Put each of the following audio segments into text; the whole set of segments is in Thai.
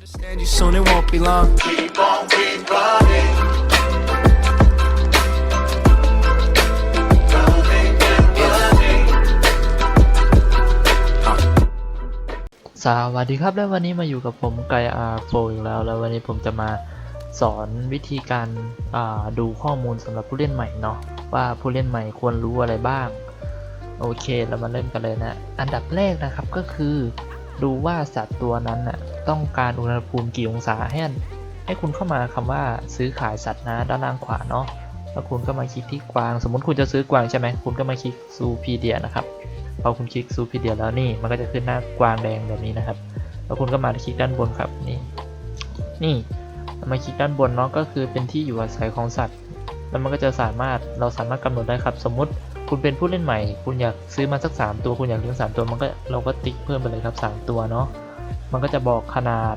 Understand you soon, it won't be long. Keep on, keep running. Running and running. สวัสดีครับและวันนี้มาอยู่กับผมไกอาร์โฟอีกแล้ว แล้ววันนี้ผมจะมาสอนวิธีการอ่าดูข้อมูลสำหรับผู้เล่นใหม่เนาะว่าผู้เล่นใหม่ควรรู้อะไรบ้าง โอเค เรามาเริ่มกันเลยนะ อันดับแรกนะครับก็คือ ดูว่าสัตว์ตัวนั้นน่ะต้องการอุณหภูมิกี่องศาให้ให้คุณเข้ามาคำว่าซื้อขายสัตว์นะด้านล่างขวาเนาะแล้วคุณก็มาคลิกที่กวาง สมมติคุณจะซื้อกวางใช่ไหมคุณก็มาคลิกซูพีเดียนะครับพอคุณคลิกซูพีเดียแล้วนี่มันก็จะขึ้นหน้ากวางแดงแบบนี้นะครับ แล้วคุณก็มาคลิกด้านบนครับนี่นี่มาคลิกด้านบนเนาะก็คือเป็นที่อยู่อาศัยของสัตว์ แล้วมันก็จะสามารถเราสามารถกำหนดได้ครับ สมมติ คุณเป็นผู้เล่นใหม่ คุณอยากซื้อมาสัก 3 ตัวคุณอยากเลี้ยง3ตัวมันก็เราก็ติ๊กเพิ่มไปเลยครับ 3 ตัวเนาะมันก็จะบอกขนาด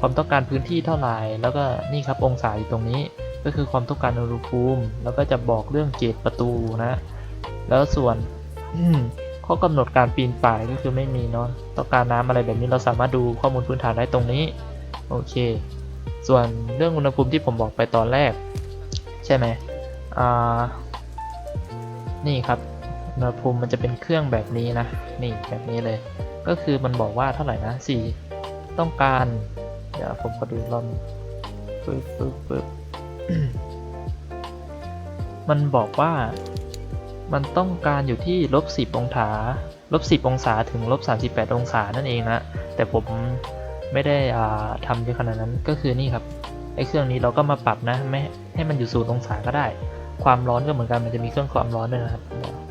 ความต้องการพื้นที่เท่าไหร่แล้วก็นี่ครับองศาอยู่ตรงนี้ก็คือความต้องการอุณหภูมิ แล้วก็จะบอกเรื่องเกจประตูนะ แล้วส่วนข้อกำหนดการปีนป่ายก็คือไม่มีเนาะต้องการน้ำอะไรแบบนี้เราสามารถดูข้อมูลพื้นฐานได้ตรงนี้โอเค ส่วนเรื่องอุณหภูมิที่ผมบอกไปตอนแรก ใช่ไหมอ่า นี่ครับอุณหภูมิมันจะเป็นเครื่องแบบนี้นะ นี่แบบนี้เลย ก็คือมันบอกว่าเท่าไหร่นะสี่ต้องการ เดี๋ยวผมขอดูอีกรองปึ๊บปึ๊บปึ๊บมันบอกว่ามันต้องการอยู่ที่ลบสิบองศาลบสิบองศาถึงลบสาสิบแปดองศานั่นเองนะ แต่ผมไม่ได้อ่าทำเยอะขนาดนั้นก็คือนี่ครับไอ้เครื่องนี้เราก็มาปรับนะไม่ให้มันอยู่ศูนย์องศาก็ได้ ความร้อนก็เหมือนกันมันจะมีเครื่องความร้อนด้วยนะครับ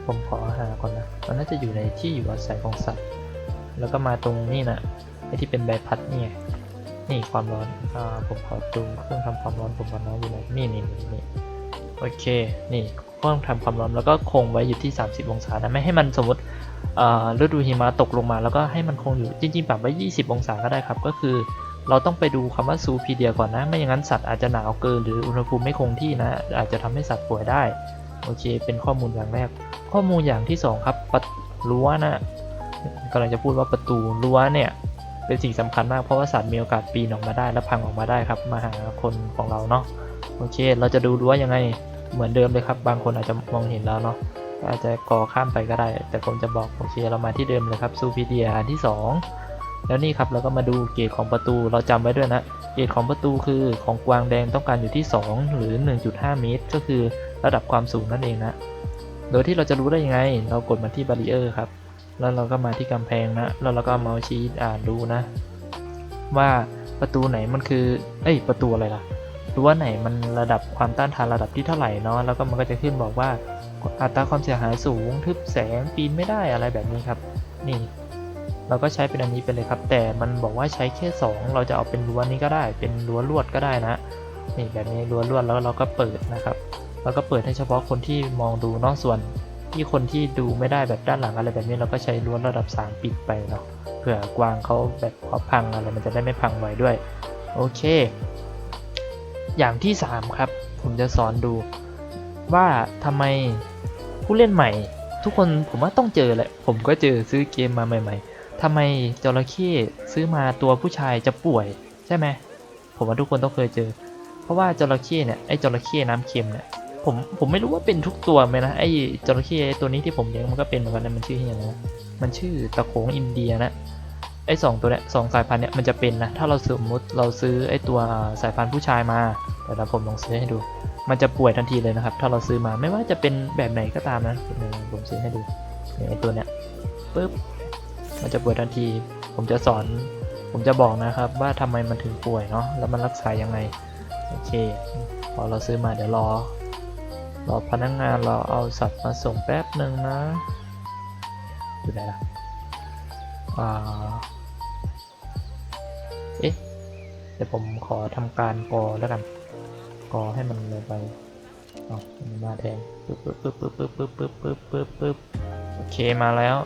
ผมขอหาก่อนนะมันน่าจะอยู่ในที่อยู่อาศัยของสัตว์ แล้วก็มาตรงนี่นะไอที่เป็นใบพัดนี่ไงนี่ความร้อนอ่าผมขอดูเครื่องทำความร้อนผมก่อนนะอยู่ไหนนี่นี่นี่นี่โอเค นี่เครื่องทำความร้อนแล้วก็คงไว้อยู่ที่ 30 องศานะไม่ให้มันสมมติอ่อฤดูหิมะตกลงมา แล้วก็ให้มันคงอยู่จริงๆปรับไว้ 20 องศาก็ได้ครับ ก็คือ เราต้องไปดูคำว่าซูพีเดียก่อนนะ ไม่อย่างนั้นสัตว์อาจจะหนาวเกินหรืออุณหภูมิไม่คงที่นะ อาจจะทำให้สัตว์ป่วยได้ โอเค เป็นข้อมูลอย่างแรก ข้อมูลอย่างที่สองครับประรั้วนะกำลังจะพูดว่าประตูรั้วเนี่ย เป็นสิ่งสำคัญมากเพราะว่าสัตว์มีโอกาสปีนออกมาได้และพังออกมาได้ครับ มาหาคนของเราเนาะ โอเค เราจะดูรั้วยังไง เหมือนเดิมเลยครับ บางคนอาจจะมองเห็นแล้วเนาะ อาจจะก่อข้ามไปก็ได้ แต่ผมจะบอก โอเค เรามาที่เดิมเลยครับซูพีเดียอันที่ 2 แล้วนี่ครับเราก็มาดูเกรดของประตูเราจำไว้ด้วยนะ เกรดของประตูคือของกวางแดงต้องการอยู่ที่ 2 หรือ 1.5 เมตร ก็คือระดับความสูงนั่นเองนะ โดยที่เราจะรู้ได้ยังไง เรากดมาที่บารีเออร์ครับ แล้วเราก็มาที่กำแพงนะ แล้วเราก็เอาเมาส์ชี้อ่านดูนะ ว่าประตูไหนมันคือ เอ้ย ประตูอะไรล่ะรั้วไหนมันระดับความต้านทานระดับที่เท่าไหร่เนาะ แล้วก็มันก็จะขึ้นบอกว่าอัตราความเสียหายสูงทึบแสงปีนไม่ได้อะไรแบบนี้ครับ นี่ เราก็ใช้เป็นอันนี้ไปเลยครับ แต่มันบอกว่าใช้แค่ 2 เราจะเอาเป็นรั้วนี้ก็ได้ เป็นรั้วลวดก็ได้นะนี่แบบนี้รั้วลวดแล้วเราก็เปิดนะครับแล้วก็เปิดให้เฉพาะคนที่มองดูนอกส่วนที่คนที่ดูไม่ได้แบบด้านหลังอะไรแบบนี้เราก็ใช้รั้วระดับ 3 ปิดไปเนาะเผื่อกวางเขาแบบเขาพังอะไรมันจะได้ไม่พังไว้ด้วยโอเค อย่างที่ 3 ครับ ผมจะสอนดู ว่าทำไมผู้เล่นใหม่ ทุกคนผมว่าต้องเจอแหละ ผมก็เจอซื้อเกมมาใหม่ ๆ ทำไมจระเข้ซื้อมาตัวผู้ชายจะป่วย ใช่ไหมผมว่าทุกคนต้องเคยเจอ เพราะว่าจระเข้เนี่ยไอ้จระเข้น้ำเค็มเนี่ยผมผมไม่รู้ว่าเป็นทุกตัวไหมนะไอ้จระเข้ตัวนี้ที่ผมเลี้ยงมันก็เป็นเหมือนกันนะมันชื่อยังไงนะมันชื่อตะโขงอินเดียนะไอ้สองตัวเนี้ยสองสายพันธุ์เนี้ยมันจะเป็นนะถ้าเราสมมติเราซื้อไอ้ตัวสายพันธุ์ผู้ชายมาแต่เราผมลองซื้อให้ดู มันจะป่วยทันทีเลยนะครับ ถ้าเราซื้อมาไม่ว่าจะเป็นแบบไหนก็ตามนะผมซื้อให้ดูไอ้ตัวเนี้ยปึ๊บ มันจะป่วยทันที ผมจะสอน ผมจะบอกนะครับ ว่าทำไมมันถึงป่วยเนาะ แล้วมันรักษายังไง โอเค พอเราซื้อมาเดี๋ยวรอ รอพนักงงานเราเอาสัตว์มาส่งแป๊บหนึ่งนะอยู่ไหนล่ะอ่าเอ๊ะ เดี๋ยวผมขอทำการกอแล้วกัน กอให้มันลงไปอ๋อมาแทนปึ๊บปึ๊บปึ๊บปึ๊บปึ๊บปึ๊บปึ๊บปึ๊บปึ๊บโอเคมาแล้ว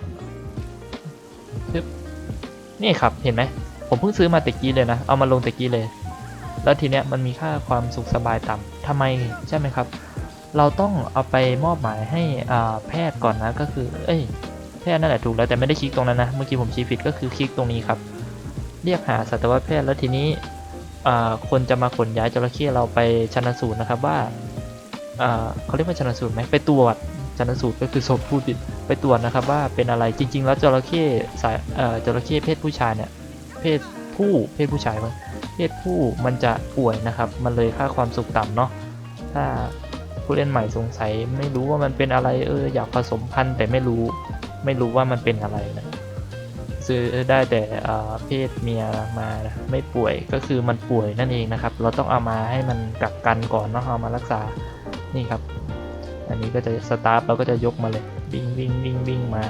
ปึ๊บนี่ครับเห็นไหม ผมเพิ่งซื้อมาตะกี้เลยนะ เอามาลงตะกี้เลย แล้วทีเนี้ยมันมีค่าความสุขสบายต่ำทำไมใช่ไหมครับ เราต้องเอาไปมอบหมายให้อ่าแพทย์ก่อนนะก็คือ เอ้ยแค่นั่นแหละถูกแล้วแต่ไม่ได้คลิกตรงนั้นนะ เมื่อกี้ผมชี้ผิดก็คือคลิกตรงนี้ครับ เรียกหาสัตวแพทย์แล้วทีนี้อ่าคนจะมาขนย้ายจระเข้เราไปชันสูตรนะครับว่าอ่าเขาเรียกว่าชันสูตรไหมไปตรวจ ชันสูตรก็คือศพผู้ผิดไปตรวจนะครับว่าเป็นอะไรจริง ๆ แล้วจระเข้สายเอ่อจระเข้เพศผู้ชายเนี่ยเพศผู้เพศผู้ชายมั้งเพศผู้มันจะป่วยนะครับ มันเลยค่าความสุขต่ำเนาะถ้าผู้เล่นใหม่สงสัยไม่รู้ว่ามันเป็นอะไรเอออยากผสมพันธุ์แต่ไม่รู้ไม่รู้ว่ามันเป็นอะไรนะซื้อได้แต่อ่าเพศเมียมาไม่ป่วยก็คือมันป่วยนั่นเองนะครับ เราต้องเอามาให้มันกักกันก่อนเนาะเอามารักษานี่ครับ อันนี้ก็จะสตาร์ทเราก็จะยกมาเลยวิ่งวิ่งวิ่งวิ่งมา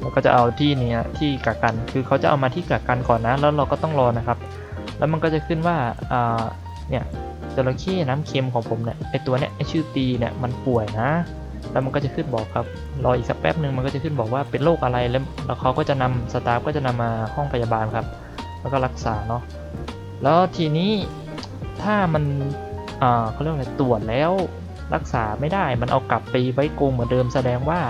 แล้วก็จะเอาที่เนี้ยที่กักกัน คือเขาจะเอามาที่กักกันก่อนนะ แล้วเราก็ต้องรอนะครับ แล้วมันก็จะขึ้นว่าอ่าเนี่ยจระเข้น้ำเค็มของผมเนี่ยไอตัวเนี้ยไอชื่อตีเนี่ยมันป่วยนะ แล้วมันก็จะขึ้นบอกครับรออีกสักแป๊บหนึ่งมันก็จะขึ้นบอกว่าเป็นโรคอะไรแล้วแล้วเขาก็จะนำสตาฟก็จะนำมาห้องพยาบาลครับ แล้วก็รักษาเนาะแล้วทีนี้ถ้ามันอ่าเขาเรียกว่าอะไรตรวจแล้ว รักษาไม่ได้มันเอากลับไปไว้กรงเหมือนเดิมแสดงว่า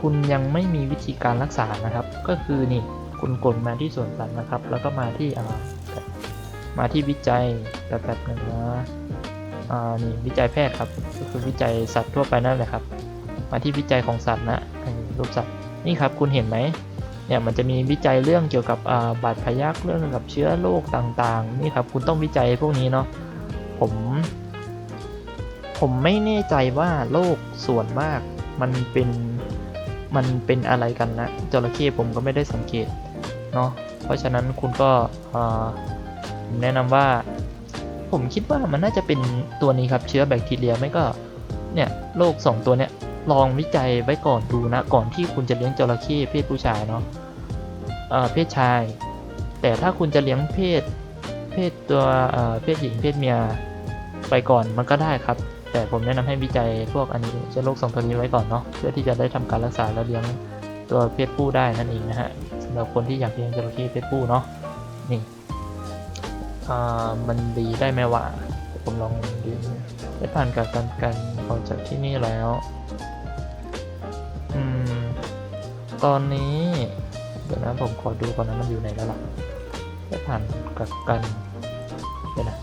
คุณยังไม่มีวิธีการรักษานะครับ ก็คือนี่คุณกดมาที่สวนสัตว์นะครับ แล้วก็มาที่อ่ามาที่วิจัยแบบแบบหนึ่งนะอ่านี่วิจัยแพทย์ครับ ก็คือวิจัยสัตว์ทั่วไปนั่นแหละครับ มาที่วิจัยของสัตว์นะรูปสัตว์นี่ครับคุณเห็นไหมเนี่ยมันจะมีวิจัยเรื่องเกี่ยวกับบาดพยักเรื่องเกี่ยวกับเชื้อโรคต่างๆ นี่ครับคุณต้องวิจัยพวกนี้เนาะผม ผมไม่แน่ใจว่าโรคส่วนมากมันเป็นมันเป็นอะไรกันนะจระเข้ผมก็ไม่ได้สังเกตเนาะเพราะฉะนั้นคุณก็แนะนำว่า ผมคิดว่ามันน่าจะเป็นตัวนี้ครับเชื้อแบคทีเรียไม่ก็เนี่ยโรคสองตัวเนี้ยลองวิจัยไว้ก่อนดูนะก่อนที่คุณจะเลี้ยงจระเข้เพศผู้ชายเนาะเอ่อเพศชาย แต่ถ้าคุณจะเลี้ยงเพศเพศตัวเอ่อเพศหญิงเพศเมียไปก่อนมันก็ได้ครับ แต่ผมแนะนำให้วิจัยพวกอันนี้เชื้อโรคสองตัวนี้ไว้ก่อนเนาะเพื่อที่จะได้ทำการรักษาแล้วเลี้ยงตัวเพศผู้ได้นั่นเองนะฮะสำหรับคนที่อยากเลี้ยงจระเข้เพศผู้เนาะนี่มันดีได้ไหมวะผมลองดูได้ผ่านกับการกันออกจากที่นี่แล้วอืมตอนนี้เดี๋ยวนะผมขอดูก่อนนะมันอยู่ไหนแล้วล่ะได้ผ่านกับกันเดี๋ยวนะ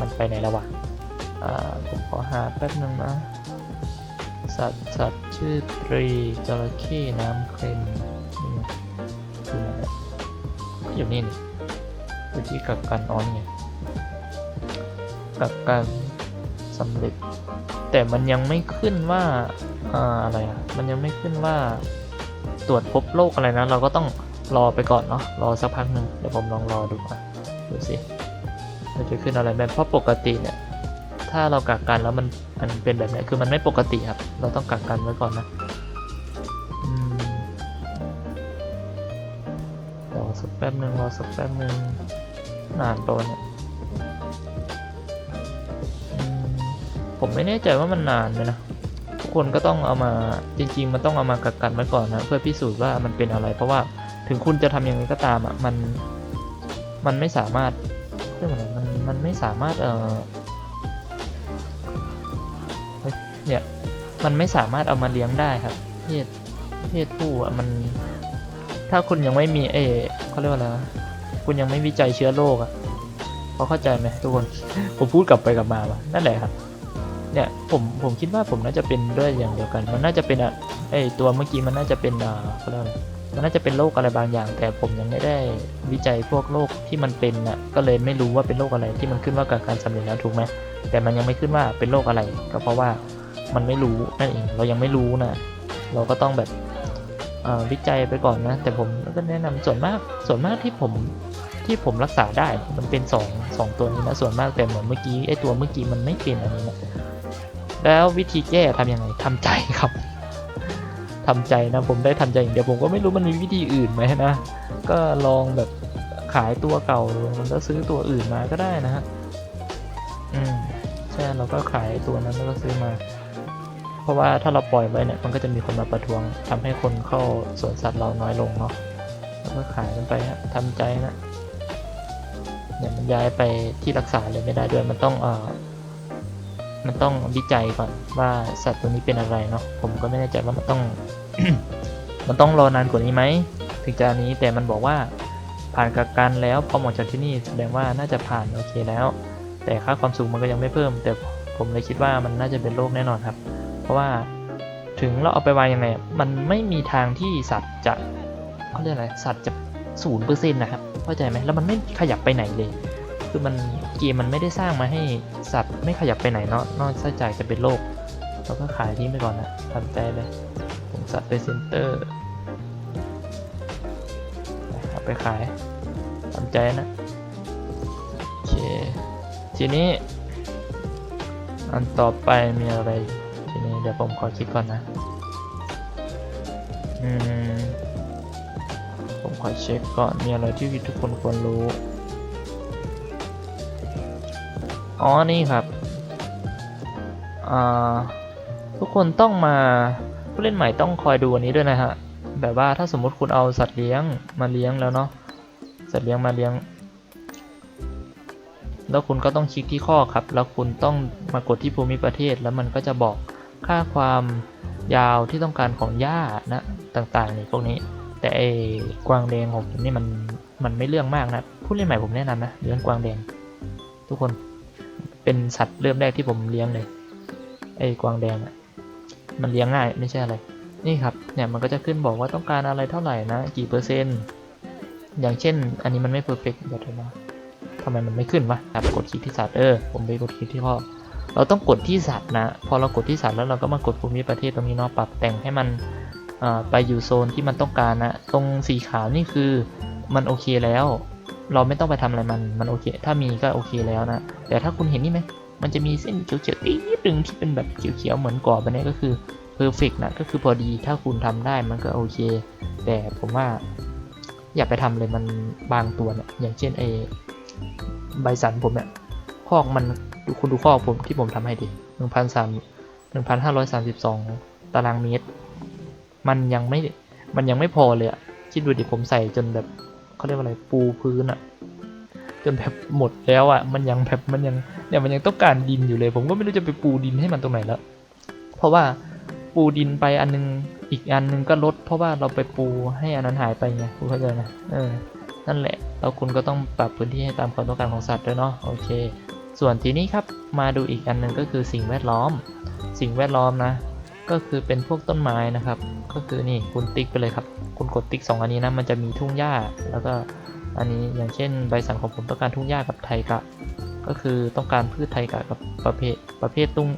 มันไปไหนแล้ววะอ่า ผมขอหาแป๊บนึงนะ สัตว์สัตว์ชื่อตรีจระเข้น้ำเค็มนี่ไงอยู่ไหนอะอยู่นี่นี่วิธีกักกันออนไงกักกันสำเร็จ แต่มันยังไม่ขึ้นว่าอ่าอะไรอะมันยังไม่ขึ้นว่าตรวจพบโรคอะไรนะ เราก็ต้องรอไปก่อนเนาะ รอสักพักหนึ่งเดี๋ยวผมลองรอดูอะดูสิมันจะขึ้นอะไรแบบเพราะปกติเนี่ย ถ้าเรากักกันแล้วมันมันเป็นแบบนี้คือมันไม่ปกติครับ เราต้องกักกันไว้ก่อนนะรอสักแป๊บหนึ่งรอสักแป๊บหนึ่งนานตัวเนี่ยผมไม่แน่ใจว่ามันนานไหมนะทุกคนก็ต้องเอามาจริง ๆ มันต้องเอามากักกันไว้ก่อนนะเพื่อพิสูจน์ว่ามันเป็นอะไร เพราะว่าถึงคุณจะทำยังไงก็ตามอะมันมันไม่สามารถเรียกว่อะไรมันมันไม่สามารถเอ่อ เนี่ยมันไม่สามารถเอามาเลี้ยงได้ครับเพศเพศผู้อะมัน ถ้าคุณยังไม่มีเออเขาเรียกว่าอะไรคุณยังไม่วิจัยเชื้อโรคอะเขาเข้าใจไหมทุกคนผมพูดกลับไปกลับมาว่ะนั่นแหละครับ เนี่ยผมผมคิดว่าผมน่าจะเป็นด้วยอย่างเดียวกัน มันน่าจะเป็นอะไอตัวเมื่อกี้มันน่าจะเป็นอ่าเขาเรียกว่ามันน่าจะเป็นโรคอะไรบางอย่าง แต่ผมยังไม่ได้วิจัยพวกโรคที่มันเป็นอะก็เลยไม่รู้ว่าเป็นโรคอะไรที่มันขึ้นว่ากับการสำเร็จแล้วถูกไหมแต่มันยังไม่ขึ้นว่าเป็นโรคอะไร ก็เพราะว่า มันไม่รู้นั่นเองเรายังไม่รู้นะ เราก็ต้องแบบวิจัยไปก่อนนะ แต่ผมก็แนะนำส่วนมากส่วนมากที่ผมที่ผมรักษาได้มันเป็นสองสองตัวนี้นะส่วนมากแต่เหมือนเมื่อกี้ไอตัวเมื่อกี้มันไม่เป็นอันนี้นะแล้ววิธีแก้ทำยังไงทำใจครับทำใจนะผมได้ทำใจอย่างเดียวผมก็ไม่รู้มันมีวิธีอื่นไหมนะ ก็ลองแบบขายตัวเก่ามันก็ซื้อตัวอื่นมาก็ได้นะฮะอืมใช่เราก็ขายตัวนั้นแล้วก็ซื้อมา เพราะว่าถ้าเราปล่อยไว้เนี่ยมันก็จะมีคนมาประท้วงทำให้คนเข้าสวนสัตว์เราน้อยลงเนาะแล้วก็ขายกันไปฮะทำใจนะเนี่ยมันย้ายไปที่รักษาเลยไม่ได้ด้วยมันต้องเอ่อมันต้องวิจัยก่อนว่าสัตว์ตัวนี้เป็นอะไรเนาะผมก็ไม่แน่ใจว่ามันต้อง มันต้องรอนานกว่านี้ไหมถึงจะนี้แต่มันบอกว่าผ่านกักกันแล้วพอออจากที่นี่แสดงว่าน่าจะผ่านโอเคแล้ว แต่ค่าความสูงมันก็ยังไม่เพิ่ม แต่ผมเลยคิดว่ามันน่าจะเป็นโรคแน่นอนครับ เพราะว่าถึงเราเอาไปวางยังไง มันไม่มีทางที่สัตว์จะเขาเรียกอะไรสัตว์จะศูนย์เปอร์เซ็นต์นะครับ เข้าใจไหมแล้วมันไม่ขยับไปไหนเลย คือมันเกมมันไม่ได้สร้างมาให้สัตว์ไม่ขยับไปไหนเนาะ นอกจากจะเป็นโรคเราก็ขายทิ้งไปก่อนนะทำใจเลยผมสัตว์ไปเซ็นเตอร์เอาไปขายทำใจนะโอเคทีนี้ อันต่อไปมีอะไร ทีนี้เดี๋ยวผมขอคิดก่อนนะ อืม ผมขอเช็คก่อน มีอะไรที่ทุกคนควรรู้ อ๋อ นี่ครับ อ่า ทุกคนต้องมา ผู้เล่นใหม่ต้องคอยดูอันนี้ด้วยนะฮะ แบบว่าถ้าสมมุติคุณเอาสัตว์เลี้ยงมาเลี้ยงแล้วเนาะ สัตว์เลี้ยงมาเลี้ยงแล้วคุณก็ต้องคลิกที่ข้อครับ แล้วคุณต้องมากดที่ภูมิประเทศ แล้วมันก็จะบอก ค่าความยาวที่ต้องการของหญ้านะต่างๆนี่พวกนี้ แต่ไอ้กวางแดงของผมนี่มันมันไม่เรื่องมากนะผู้เล่นใหม่ผมแนะนำนะเลี้ยงกวางแดง ทุกคนเป็นสัตว์เริ่มแรกที่ผมเลี้ยงเลยไอ้กวางแดงอะมันเลี้ยงง่ายไม่ใช่อะไร นี่ครับเนี่ยมันก็จะขึ้นบอกว่าต้องการอะไรเท่าไหร่นะกี่เปอร์เซ็นต์อย่างเช่น อันนี้มันไม่เพอร์เฟกต์เดี๋ยวเดี๋ยนะทำไมมันไม่ขึ้นวะครับกดคลิกที่สัตว์เออผมไปกดคลิกที่ข้อ เราต้องกดที่สัตว์นะ พอเรากดที่สัตว์แล้วเราก็มากดภูมิประเทศตรงนี้เนาะปรับแต่งให้มันไปอยู่โซนที่มันต้องการนะ ตรงสีขาวนี่คือมันโอเคแล้ว เราไม่ต้องไปทำอะไรมัน มันโอเค ถ้ามีก็โอเคแล้วนะ แต่ถ้าคุณเห็นนี่ไหมมันจะมีเส้นเขียวๆนิดนึงที่เป็นแบบเขียวๆเหมือนกรอบอันนี้ก็คือเพอร์เฟกนะ ก็คือพอดี ถ้าคุณทำได้มันก็โอเค แต่ผมว่าอย่าไปทำเลยมันบางตัวเนี่ย อย่างเช่นไอใบสันผมเนี่ยคอกมัน ดูคุณดูคอผมที่ผมทำให้ดิหนึ่งพันสามหนึ่งพันห้าร้อยสามสิบสองตารางเมตร มันยังไม่ มันยังไม่พอเลยอะคิดดูดิผมใส่จนแบบเขาเรียกว่าอะไรปูพื้นอะจนแบบหมดแล้วอะมันยังแบบมันยังเนี่ยมันยังต้องการดินอยู่เลย ผมก็ไม่รู้จะไปปูดินให้มันตรงไหนแล้ว เพราะว่าปูดินไปอันนึงอีกอันนึงก็ลด เพราะว่าเราไปปูให้อันนั้นหายไปไงคุณเข้าใจไหมเออนั่นแหละแล้วคุณก็ต้องปรับพื้นที่ให้ตามความต้องการของสัตว์ด้วยเนาะโอเค ส่วนทีนี้ครับมาดูอีกอันหนึ่งก็คือสิ่งแวดล้อม สิ่งแวดล้อมนะ ก็คือเป็นพวกต้นไม้นะครับ ก็คือนี่คุณติ๊กไปเลยครับ คุณกดติ๊กสองอันนี้นะมันจะมีทุ่งหญ้า แล้วก็อันนี้อย่างเช่นใบสั่นของผมต้องการทุ่งหญ้ากับไทกะ ก็คือต้องการพืชไทกะกับประเภทประเภทตุ้ง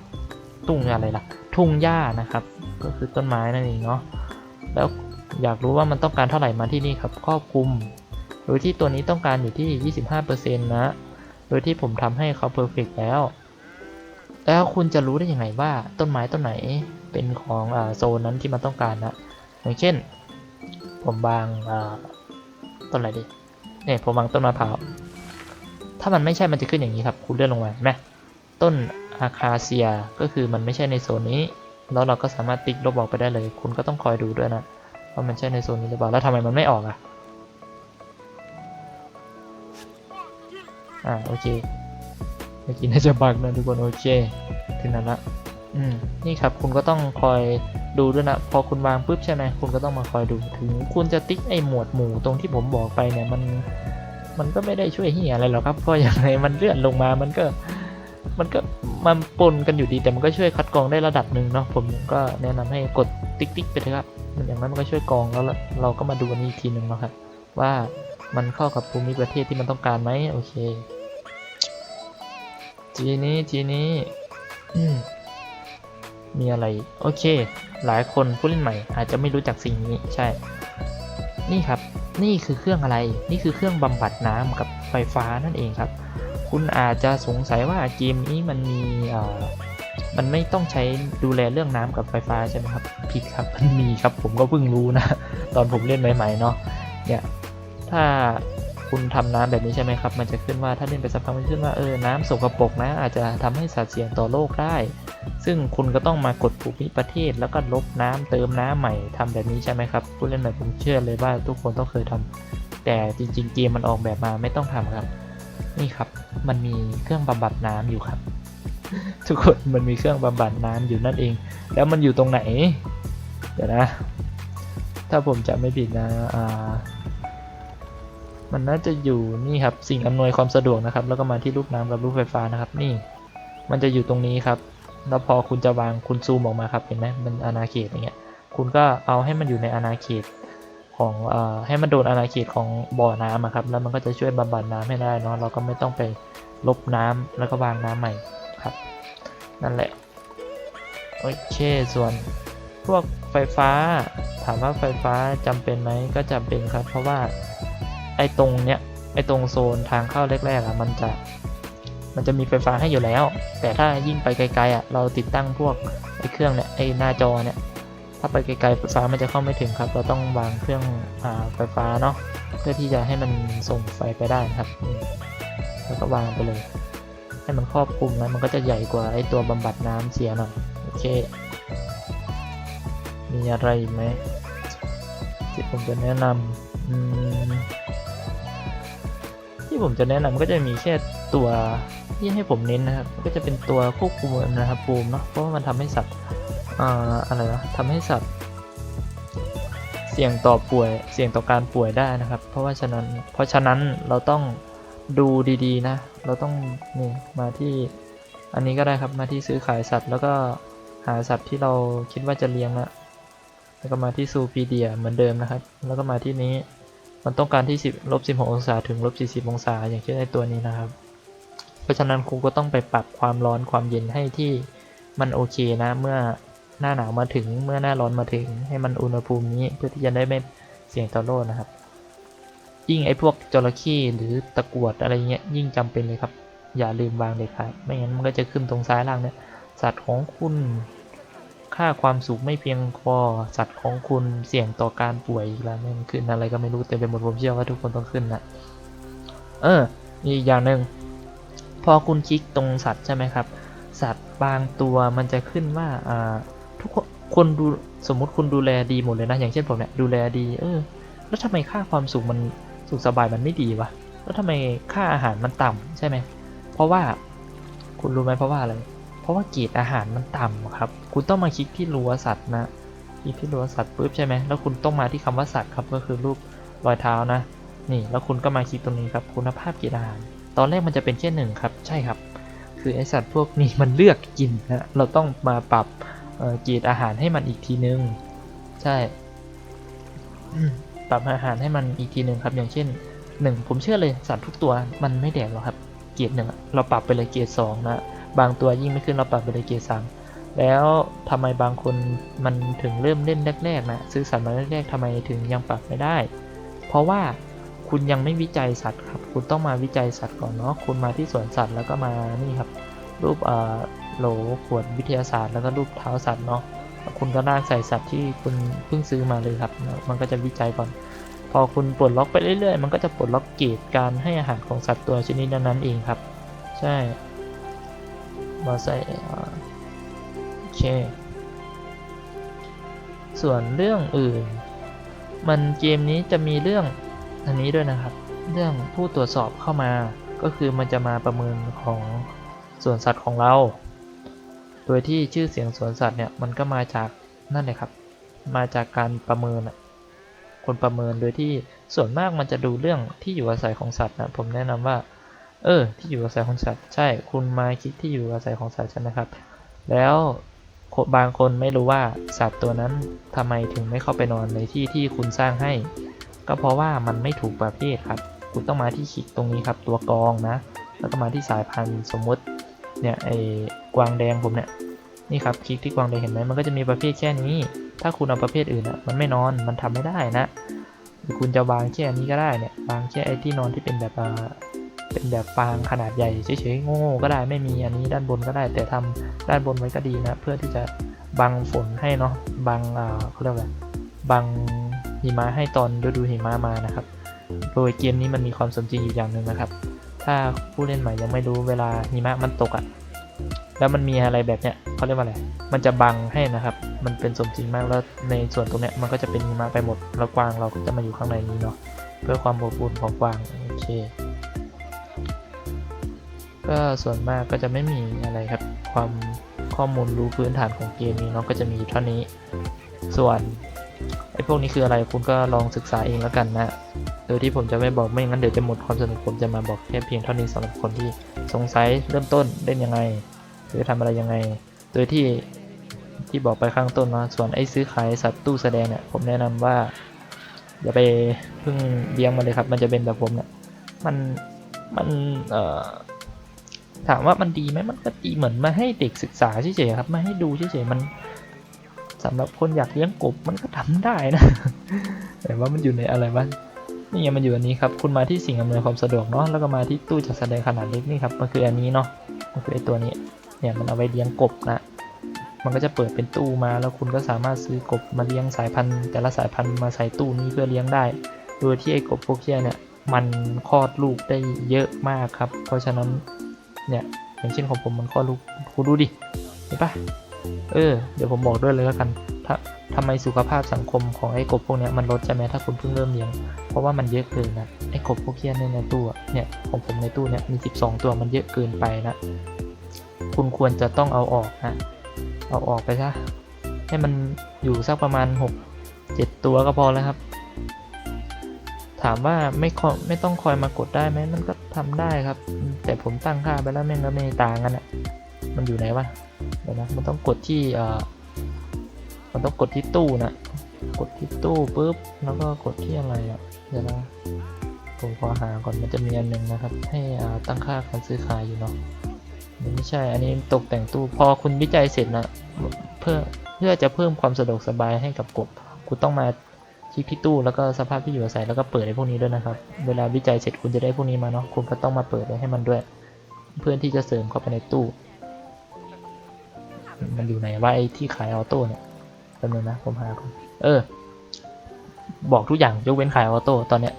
ตุ้งอะไรล่ะ ทุ่งหญ้านะครับ ก็คือต้นไม้นั่นเองเนาะแล้วอยากรู้ว่ามันต้องการเท่าไหร่มาที่นี่ครับครอบคลุม โดยที่ตัวนี้ต้องการอยู่ที่ 25%นะ โดยที่ผมทำให้เขาเพอร์เฟกแล้ว แล้วคุณจะรู้ได้ยังไงว่าต้นไม้ต้นไหนเป็นของอโซนนั้นที่มันต้องการนะอย่างเช่น ผมบางาต้นอะไรดีเนี่ยผมบางต้นมะพร้าวถ้ามันไม่ใช่มันจะขึ้นอย่างนี้ครับ คุณเลื่อนลงมาเห็นไหมต้นอาคาเซียก็คือมันไม่ใช่ในโซนนี้ แล้วเราก็สามารถติ๊กลบออกไปได้เลย คุณก็ต้องคอยดูด้วยนะว่ามันใช่ในโซนนี้หรือเปล่าแล้วทำไมมันไม่ออกอะ อ่าโอเคเมื่อกี้น่าจะบักนะทุกคนโอเคถึงนั้นละอืมนี่ครับคุณก็ต้องคอยดูด้วยนะพอคุณวางปุ๊บใช่ไหมคุณก็ต้องมาคอยดูถึงคุณจะติ๊กไอหมวดหมู่ตรงที่ผมบอกไปเนี่ยมันมันก็ไม่ได้ช่วยเฮียอะไรหรอกครับเพราะอย่างไรมันเลื่อนลงมามันก็มันก็มันปนกันอยู่ดีแต่มันก็ช่วยคัดกรองได้ระดับหนึ่งเนาะผมก็แนะนำให้กดติ๊กติ๊กไปเถอะครับมันอย่างนั้นมันก็ช่วยกรองแล้วเราก็มาดูอันนี้อีกทีหนึ่งเนาะครับว่า มันเข้ากับภูมิประเทศที่มันต้องการไหมโอเค ทีนี้ทีนี้มีอะไร โอเค หลายคนผู้เล่นใหม่ อาจจะไม่รู้จักสิ่งนี้ใช่ นี่ครับ นี่คือเครื่องอะไร นี่คือเครื่องบำบัดน้ำกับไฟฟ้านั่นเองครับ คุณอาจจะสงสัยว่าเกมนี้มันมีอ่ามันไม่ต้องใช้ดูแลเรื่องน้ำกับไฟฟ้าใช่ไหมครับ ผิดครับ มันมีครับ ผมก็เพิ่งรู้นะ ตอนผมเล่นใหม่ๆเนาะ เนี่ย ถ้าคุณทำน้ำแบบนี้ใช่ไหมครับ มันจะขึ้นว่าถ้าเล่นไปสักพักมันขึ้นว่าเออ น้ำสกปรกนะ อาจจะทำให้สัตว์เสี่ยงต่อโรคได้ ซึ่งคุณก็ต้องมากดภูมิประเทศ แล้วก็ลบน้ำเติมน้ำใหม่ทำแบบนี้ใช่ไหมครับ ผู้เล่นใหม่ผมเชื่อเลยว่าทุกคนต้องเคยทำแต่จริง ๆ เกมมันออกแบบมาไม่ต้องทำครับ นี่ครับ มันมีเครื่องบำบัดน้ำอยู่ครับ ทุกคนมันมีเครื่องบำบัดน้ำอยู่นั่นเอง แล้วมันอยู่ตรงไหน เดี๋ยวนะ ถ้าผมจะไม่ผิดนะ อ่า มันน่าจะอยู่นี่ครับสิ่งอำนวยความสะดวกนะครับ แล้วก็มาที่ลูกน้ำกับลูกไฟฟ้านะครับ นี่ มันจะอยู่ตรงนี้ครับ แล้วพอคุณจะวางคุณซูมออกมาครับเห็นไหมมันอาณาเขตอย่างเงี้ย คุณก็เอาให้มันอยู่ในอาณาเขตของเอ่อให้มันโดนอาณาเขตของบ่อน้ำอะครับ แล้วมันก็จะช่วยบำบัดน้ำให้ได้เนาะเราก็ไม่ต้องไปลบน้ำแล้วก็วางน้ำใหม่ครับ นั่นแหละโอเคส่วนพวกไฟฟ้า ถามว่าไฟฟ้าจำเป็นไหมก็จำเป็นครับ เพราะว่า ไอ้ตรงเนี้ยไอ้ตรงโซนทางเข้าแรกๆอะมันจะมันจะมีไฟฟ้าให้อยู่แล้ว แต่ถ้ายิ่งไปไกลๆอะเราติดตั้งพวกไอ้เครื่องเนี่ยไอ้หน้าจอเนี่ยถ้าไปไกลๆไฟฟ้ามันจะเข้าไม่ถึงครับ เราต้องวางเครื่องอ่าไฟฟ้าเนาะเพื่อที่จะให้มันส่งไฟไปได้นะครับแล้วก็วางไปเลย ให้มันครอบคลุมนะมันก็จะใหญ่กว่าไอตัวบำบัดน้ำเสียหน่อยโอเค มีอะไรอีกไหมที่ผมจะแนะนำอืม ที่ผมจะแนะนำก็จะมีแค่ตัวที่ให้ผมเน้นนะครับ ก็จะเป็นตัวควบคุมอุณหภูมิเนาะเพราะว่ามันทำให้สัตว์อ่าอะไรนะทำให้สัตว์เสี่ยงต่อป่วยเสี่ยงต่อการป่วยได้นะครับ เพราะว่าฉะนั้นเพราะฉะนั้นเราต้องดูดีๆนะ เราต้องนี่มาที่อันนี้ก็ได้ครับมาที่ซื้อขายสัตว์ แล้วก็หาสัตว์ที่เราคิดว่าจะเลี้ยงนะแล้วก็มาที่ซูพีเดียเหมือนเดิมนะครับ แล้วก็มาที่นี้ มันต้องการที่ 10ลบ16 องศาถึงลบ40 องศา อย่างเช่นไอตัวนี้นะครับ เพราะฉะนั้นครูก็ต้องไปปรับความร้อนความเย็นให้ที่มันโอเคนะ เมื่อหน้าหนาวมาถึงเมื่อหน้าร้อนมาถึง ให้มันอุณหภูมินี้เพื่อที่จะได้ไม่เสี่ยงต่อโรคนะครับ ยิ่งไอ้พวกจระเข้หรือตะกรวดอะไรเงี้ยยิ่งจำเป็นเลยครับ อย่าลืมวางเลยครับไม่งั้นมันก็จะขึ้นตรงซ้ายล่างเนี่ยสัตว์ของคุณ ค่าความสุขไม่เพียงพอสัตว์ของคุณเสี่ยงต่อการป่วยอีกแล้วมันขึ้นอะไรก็ไม่รู้เต็มไปหมดผมเชื่อว่าทุกคนต้องขึ้นนะเออมีอีกอย่างหนึ่งพอคุณคลิกตรงสัตว์ใช่ไหมครับ สัตว์บางตัวมันจะขึ้นว่าอ่าทุกคนคนดูสมมุติคุณดูแลดีหมดเลยนะ อย่างเช่นผมเนี่ยดูแลดี เออ แล้วทำไมค่าความสุขมันสุขสบายมันไม่ดีวะแล้วทำไมค่าอาหารมันต่ำใช่ไหมเพราะว่าคุณรู้ไหมเพราะว่าอะไร ราะว่าเกรดอาหารมันต่ำครับ คุณต้องมาคลิกที่รั้วสัตว์นะคลิกที่รั้วสัตว์ปุ๊บใช่ไหมแล้วคุณต้องมาที่คำว่าสัตว์ครับก็คือรูปรอยเท้านะ นี่แล้วคุณก็มาคลิกตรงนี้ครับคุณภาพเกรดอาหาร ตอนแรกมันจะเป็นแค่หนึ่งครับ ใช่ครับ คือไอสัตว์พวกนี้มันเลือกกินนะเราต้องมาปรับเกรดอาหารให้มันอีกทีนึง ใช่ปรับอาหารให้มันอีกทีหนึ่งครับ อย่างเช่นหนึ่งผมเชื่อเลยสัตว์ทุกตัวมันไม่แดกหรอกครับ เกรดหนึ่งเราปรับไปเลยเกรดสองนะ บางตัวยิ่งไม่ขึ้นเราปรับไปเลยเกรดสามแล้วทำไมบางคนมันถึงเริ่มเล่นแรกๆนะซื้อสัตว์มาแรกๆทำไมถึงยังปรับไม่ได้ เพราะว่าคุณยังไม่วิจัยสัตว์ครับ คุณต้องมาวิจัยสัตว์ก่อนเนาะคุณมาที่สวนสัตว์แล้วก็มานี่ครับ รูปเอ่อโหลขวดวิทยาศาสตร์ แล้วก็รูปเท้าสัตว์เนาะคุณก็ลากใส่สัตว์ที่คุณเพิ่งซื้อมาเลยครับ มันก็จะวิจัยก่อน พอคุณปลดล็อกไปเรื่อยๆ มันก็จะปลดล็อกเกรดการให้อาหารของสัตว์ตัวชนิดนั้นๆเองครับ ใช่ มาใส่โอเค ส่วนเรื่องอื่น มันเกมนี้จะมีเรื่องอันนี้ด้วยนะครับ เรื่องผู้ตรวจสอบเข้ามาก็คือมันจะมาประเมินของสวนสัตว์ของเรา โดยที่ชื่อเสียงสวนสัตว์เนี่ยมันก็มาจากนั่นเลยครับ มาจากการประเมินอะคนประเมินโดยที่ส่วนมากมันจะดูเรื่องที่อยู่อาศัยของสัตว์นะผมแนะนำว่า เออ ที่อยู่อาศัยของสัตว์ ใช่ คุณมาคลิกที่อยู่อาศัยของสัตว์ใช่ไหมครับ แล้วบางคนไม่รู้ว่าสัตว์ตัวนั้นทำไมถึงไม่เข้าไปนอนในที่ที่คุณสร้างให้ ก็เพราะว่ามันไม่ถูกประเภทครับ คุณต้องมาที่คลิกตรงนี้ครับ ตัวกรองนะ แล้วก็มาที่สายพันธุ์สมมติ เนี่ยไอ้กวางแดงผมเนี่ย นี่ครับคลิกที่กวางแดงเห็นไหมมันก็จะมีประเภทแค่นี้ ถ้าคุณเอาประเภทอื่นอะ มันไม่นอน มันทำไม่ได้นะ หรือคุณจะวางแค่อันนี้ก็ได้เนี่ย วางแค่ไอ้ที่นอนที่เป็นแบบ เป็นแบบฟางขนาดใหญ่เฉยๆโง่ก็ได้ไม่มีอันนี้ด้านบนก็ได้ แต่ทำด้านบนไว้ก็ดีนะ เพื่อที่จะบังฝนให้เนาะบังอ่าเขาเรียกว่าบังหิมะให้ตอนฤดูหิมะมานะครับ โดยเกมนี้มันมีความสมจริงอยู่อย่างหนึ่งนะครับ ถ้าผู้เล่นใหม่ยังไม่รู้เวลาหิมะมันตกอะ่ะแล้วมันมีอะไรแบบเนี้ยเขาเรียกว่าอะไร มันจะบังให้นะครับ มันเป็นสมจริงมากแล้วในส่วนตรงเนี้ยมันก็จะเป็นหิมะไปหมด แล้วกวางเราก็จะมาอยู่ข้างในนี้เนาะ เพื่อความอบอุ่นของกวาง โอเค ก็ส่วนมากก็จะไม่มีอะไรครับ ความข้อมูลรู้พื้นฐานของเกมนี้เนาะก็จะมีเท่านี้ ส่วนไอ้พวกนี้คืออะไรคุณก็ลองศึกษาเองแล้วกันนะโดยที่ผมจะไม่บอกไม่งั้นเดี๋ยวจะหมดความสนุกผมจะมาบอกแค่เพียงเท่านี้สำหรับคนที่สงสัยเริ่มต้นเล่นยังไงหรือทำอะไรยังไง โดยที่ที่บอกไปข้างต้นนะส่วนไอ้ซื้อขายสัตว์ตู้แสดงเนี่ยผมแนะนำว่าอย่าไปเพิ่งเลี้ยงมันเลยครับ มันจะเป็นแบบผมเนี่ยมันมันเอ่อ ถามว่ามันดีไหมมันก็ดีเหมือนมาให้เด็กศึกษาเฉยๆครับมาให้ดูเฉยๆมันสำหรับคนอยากเลี้ยงกบมันก็ทำได้นะ แต่ว่ามันอยู่ในอะไรบ้างนี่ไงมันอยู่อันนี้ครับ คุณมาที่สิ่งอำนวยความสะดวกเนาะ แล้วก็มาที่ตู้จัดแสดงขนาดเล็กนี่ครับ มันคืออันนี้เนาะ มันคือไอตัวนี้ เนี่ยมันเอาไว้เลี้ยงกบนะ มันก็จะเปิดเป็นตู้มา แล้วคุณก็สามารถซื้อกบมาเลี้ยงสายพันธุ์ แต่ละสายพันธุ์มาใส่ตู้นี้เพื่อเลี้ยงได้ โดยที่ไอ้กบพวกเนี้ยเนี่ย มันคลอดลูกได้เยอะมากครับ เพราะฉะนั้น เนี่ยอย่างเช่นของผมมันคลอดลูกคุณดูดิเห็นปะเออ เดี๋ยวผมบอกด้วยเลยแล้วกันถ้าทำไมสุขภาพสังคมของไอ้กบพวกนี้มันลดใช่ไหมถ้าคุณเพิ่งเริ่มเลี้ยง เพราะว่ามันเยอะเกินนะไอ้กบพวกเนี้ยในในตู้เนี่ยของผมในตู้เนี่ยมี 12 ตัวมันเยอะเกินไปนะ คุณควรจะต้องเอาออกนะเอาออกไปซะให้มันอยู่สักประมาณ 6 7 ตัวก็พอแล้วครับ ถามว่าไม่ไม่ต้องคอยมากดได้ไหมมันก็ทำได้ครับ แต่ผมตั้งค่าไปแล้วแม่งก็ไม่ต่างกันอะมันอยู่ไหนวะเดี๋ยวนะมันต้องกดที่เอ่อมันต้องกดที่ตู้นะกดที่ตู้ปุ๊บแล้วก็กดที่อะไรอะเดี๋ยวนะผมขอหาก่อนมันจะมีอันหนึ่งนะครับ ให้ตั้งค่าการซื้อขายอยู่เนาะมันไม่ใช่อันนี้ตกแต่งตู้พอคุณวิจัยเสร็จนะเพื่อเพื่อจะเพิ่มความสะดวกสบายให้กับกบคุณต้องมา คลิกที่ตู้แล้วก็สภาพที่อยู่อาศัยแล้วก็เปิดไอ้พวกนี้ด้วยนะครับ เวลาวิจัยเสร็จคุณจะได้พวกนี้มาเนาะคุณก็ต้องมาเปิดไว้ให้มันด้วย เพื่อที่จะเสริมเข้าไปในตู้ มันอยู่ไหนว่าไอ้ที่ขายออโต้เนี่ยแป๊บนึงนะผมหาก่อนเออ บอกทุกอย่างยกเว้นขายออโต้ตอนเนี้ย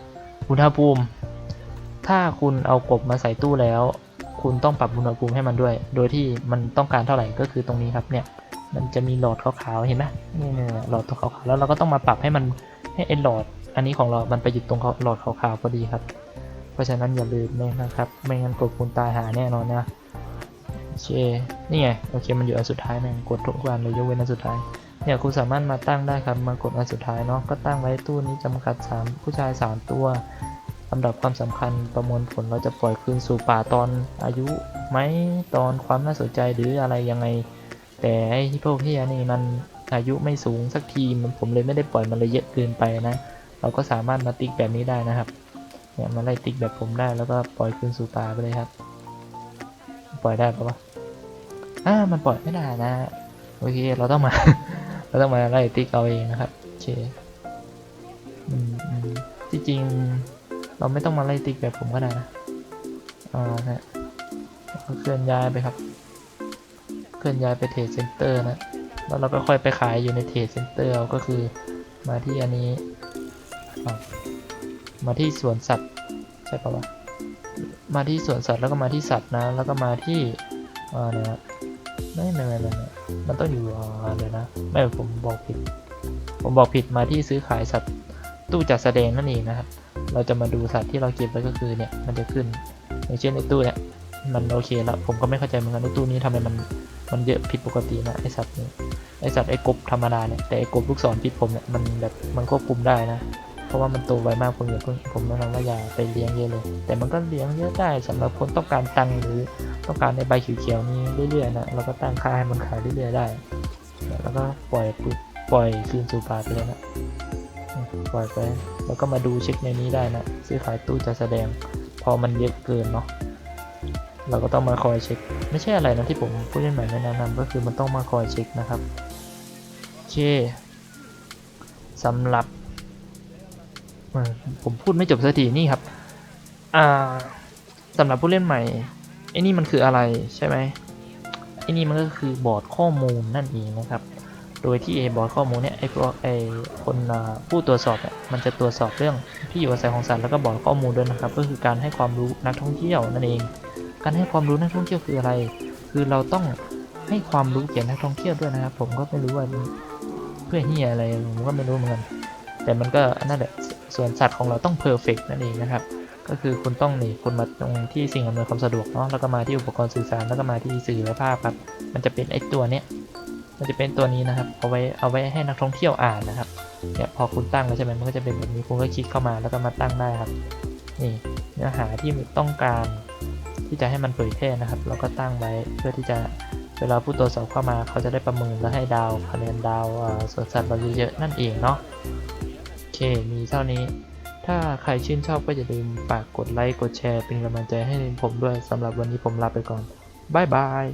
อุณหภูมิ ถ้าคุณเอากบมาใส่ตู้แล้ว คุณต้องปรับอุณหภูมิให้มันด้วย โดยที่มันต้องการเท่าไหร่ก็คือตรงนี้ครับเนี่ย มันจะมีหลอดขาวๆเห็นไหมนี่ๆหลอดตัวขาวๆแล้วเราก็ต้องมาปรับให้มัน ไอ้หลอด อันนี้ของเรา มันไปอยู่ตรงหลอดขาวๆพอดีครับ เพราะฉะนั้นอย่าลืมนะครับ ไม่งั้นกดคุณตายหาแน่นอนนะโอเคนี่ไง โอเค มันอยู่อันสุดท้ายแม่งกดทุกวันเลยยกเว้นอันสุดท้าย เนี่ยคุณสามารถมาตั้งได้ครับ มากดอันสุดท้ายเนาะ ก็ตั้งไว้ตู้นี้จำกัด 3 ผู้ชาย 3 ตัวลำดับความสำคัญประมวลผลเราจะปล่อยคืนสู่ป่าตอนอายุไหมตอนความน่าสนใจหรืออะไรยังไง แต่ไอ้ที่พวกที่นี่มัน อายุไม่สูงสักทีมันผมเลยไม่ได้ปล่อยมันเลยเยอะเกินไปนะ เราก็สามารถมาติ๊กแบบนี้ได้นะครับ เนี่ยมาไล่ติ๊กแบบผมได้แล้วก็ปล่อยคืนสู่ป่าไปเลยครับ ปล่อยได้ปะวะอ่ามันปล่อยไม่ได้นะโอเคเราต้องมา เราต้องมาไล่ติ๊กเอาเองนะครับโอเคอืมอืมที่จริงเราไม่ต้องมาไล่ติ๊กแบบผมก็ได้นะอ่าฮะก็เคลื่อนย้ายไปครับ เคลื่อนย้ายไปเทรดเซ็นเตอร์นะ แล้วเราก็ค่อยไปขายอยู่ในเทรดเซ็นเตอร์ก็คือมาที่อันนี้ มาที่สวนสัตว์ใช่ปะวะมาที่สวนสัตว์แล้วก็มาที่สัตว์นะ แล้วก็มาที่อ่าเนี่ยไม่ไม่ไม่ไม่มันต้องอยู่อ่าเดี๋ยนะไม่ผมบอกผิด ผมบอกผิดมาที่ซื้อขายสัตว์ตู้จัดแสดงนั่นเองนะครับ เราจะมาดูสัตว์ที่เราเก็บไว้ก็คือเนี่ยมันจะขึ้นอย่างเช่นในตู้เนี่ยมันโอเคแล้วผมก็ไม่เข้าใจเหมือนกันในตู้นี้ทำไมมัน มันเยอะผิดปกตินะไอสัตว์นี้ไอสัตว์ไอกบธรรมดาเนี่ยแต่ไอกบลูกศรพิษผมเนี่ยมันแบบมันควบคุมได้นะ เพราะว่ามันโตไวมากผมอย่าเพิ่งผมแนะนำว่าอย่าไปเลี้ยงเยอะเลย แต่มันก็เลี้ยงเยอะได้สำหรับคนต้องการตังหรือต้องการในใบเขียวๆนี้เรื่อยๆนะเราก็ตั้งค่าให้มันขายเรื่อยๆได้ แล้วก็ปล่อยปุ๊บปล่อยคืนสู่ป่าไปเลยนะปล่อยไปแล้วก็มาดูเช็คในนี้ได้นะซื้อขายตู้จะแสดง พอมันเยอะเกินเนาะเราก็ต้องมาคอยเช็ค ไม่ใช่อะไรนะที่ผมผู้เล่นใหม่ไม่แนะนำก็คือมันต้องมาคอยเช็คนะครับโอเคสำหรับผมพูดไม่จบสักทีนี่ครับอ่าสำหรับผู้เล่นใหม่ไอ้นี่มันคืออะไรใช่ไหมไอ้นี่มันก็คือบอร์ดข้อมูลนั่นเองนะครับ โดยที่ไอ้บอร์ดข้อมูลเนี่ยไอ้พวกไอ้คนผู้ตรวจสอบเนี่ยมันจะตรวจสอบเรื่องที่อยู่อาศัยของสัตว์แล้วก็บอร์ดข้อมูลด้วยนะครับ ก็คือการให้ความรู้นักท่องเที่ยวนั่นเอง การให้ความรู้นักท่องเที่ยวคืออะไร คือเราต้องให้ความรู้เกี่ยนักท่องเที่ยวด้วยนะครับ ผมก็ไม่รู้ว่าเพื่อเฮียอะไรผมก็ไม่รู้เหมือนกันแต่มันก็นั่นแหละส่วนสัตว์ของเราต้องเพอร์เฟกนั่นเองนะครับ ก็คือคุณต้องนี่คุณมาตรงที่สิ่งอำนวยความสะดวกเนาะแล้วก็มาที่อุปกรณ์สื่อสารแล้วก็มาที่สื่อและภาพครับ มันจะเป็นไอตัวเนี้ยมันจะเป็นตัวนี้นะครับ เอาไว้เอาไว้ให้นักท่องเที่ยวอ่านนะครับเนี่ยพอคุณตั้งแล้วใช่ไหมมันก็จะเป็นแบบนี้คุณก็คลิกเข้ามาแล้วก็มาตั้งได้ครับ นี่เนื้อหาที่ต้องการ ที่จะให้มันเผยแพร่นะครับ เราก็ตั้งไว้เพื่อที่จะเวลาผู้ตรวจสอบเข้ามาเขาจะได้ประเมินและให้ดาวคะแนนดาวสวนสัตว์เราเยอะๆนั่นเองเนาะโอเคมีเท่านี้ ถ้าใครชื่นชอบก็อย่าลืมฝากกดไลค์กดแชร์เป็นกำลังใจให้ผมด้วยสำหรับวันนี้ผมลาไปก่อนบ๊ายบาย